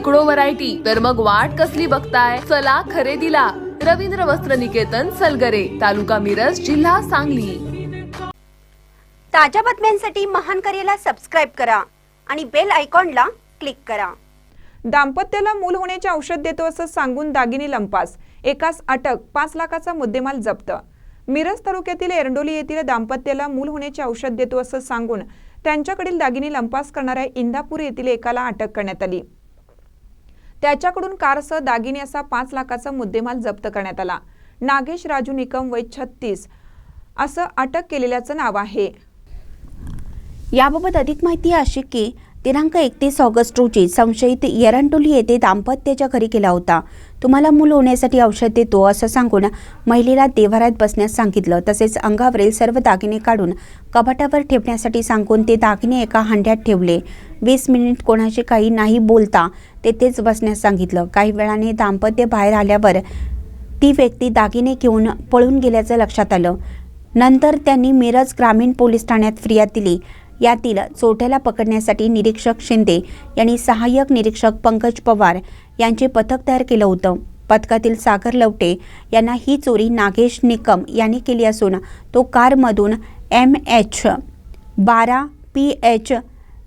शेकडो व्हरायटी तर मग वाट कसली बघताय? चला खरेदीला. रवींद्र वस्त्र निकेतन सलगरे तालुका मिरज जिल्हा सांगली. ताज्या बातम्यांसाठी महान करेला सबस्क्राईब करा आणि बेल आयकॉनला क्लिक करा. दाम्पत्याला मूल होण्याचे औषध देतो असं सांगून दागिने लंपास. एकास अटक पाच लाखाचा मुद्देमाल जप्त. मिरज तालुक्यातील एरंडोली येथील दाम्पत्याला मूल होण्याचे औषध देतो असं सांगून त्यांच्याकडील दागिने लंपास करणाऱ्या इंदापूर येथील एकाला अटक करण्यात आली. त्याच्याकडून कारसह दागिने असा पाच लाखाचा मुद्देमाल जप्त करण्यात आला. नागेश राजू निकम वय छत्तीस असं अटक केलेल्याचं नाव आहे. याबाबत अधिक माहिती अशी की दिनांक एकतीस ऑगस्ट रोजी संशयित येरंटोली येथे दाम्पत्याच्या घरी केला होता. तुम्हाला मूल होण्यासाठी औषध देतो असं सांगून महिलेला देवारात बसण्यास सांगितलं. तसेच अंगावरील सर्व दागिने काढून कपाटावर ठेवण्यासाठी सांगून ते दागिने एका हांड्यात ठेवले. वीस मिनिट कोणाशी काही नाही बोलता तेथेच बसण्यास सांगितलं. काही वेळाने दाम्पत्य बाहेर आल्यावर ती व्यक्ती दागिने घेऊन पळून गेल्याचं लक्षात आलं. नंतर त्यांनी मिरज ग्रामीण पोलीस ठाण्यात फिर्याद दिली. यातील चोट्याला पकडण्यासाठी निरीक्षक शिंदे यांनी सहाय्यक निरीक्षक पंकज पवार यांचे पथक तयार केलं होतं. पथकातील सागर लवटे यांना ही चोरी नागेश निकम यांनी केली असून तो कारमधून एम एच बारा पी एच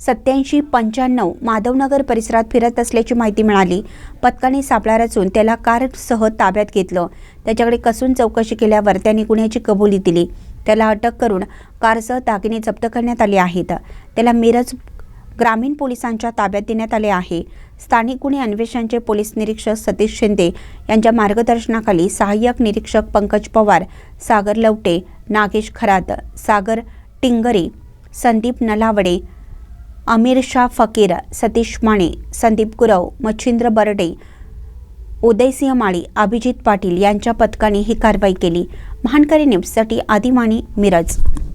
सत्याऐंशी पंच्याण्णव माधवनगर परिसरात फिरत असल्याची माहिती मिळाली. पथकाने सापळा रचून त्याला कारसह ताब्यात घेतलं. त्याच्याकडे कसून चौकशी केल्यावर त्याने गुन्ह्याची कबुली दिली. त्याला अटक करून कारसह दागिने जप्त करण्यात आले आहेत. त्याला मिरज ग्रामीण पोलिसांच्या ताब्यात देण्यात आले आहे. स्थानिक गुन्हे अन्वेषणचे पोलीस निरीक्षक सतीश शिंदे यांच्या मार्गदर्शनाखाली सहाय्यक निरीक्षक पंकज पवार सागर लवटे नागेश खरात सागर टिंगरे संदीप नलावडे अमीर शाह फकीर सतीश माने संदीप गुरव मच्छिंद्र बर्डे उदयसिंह माळी अभिजित पाटील यांच्या पथकाने ही कारवाई केली. महानकरी न्यूजसाठी आदिमानी मिरज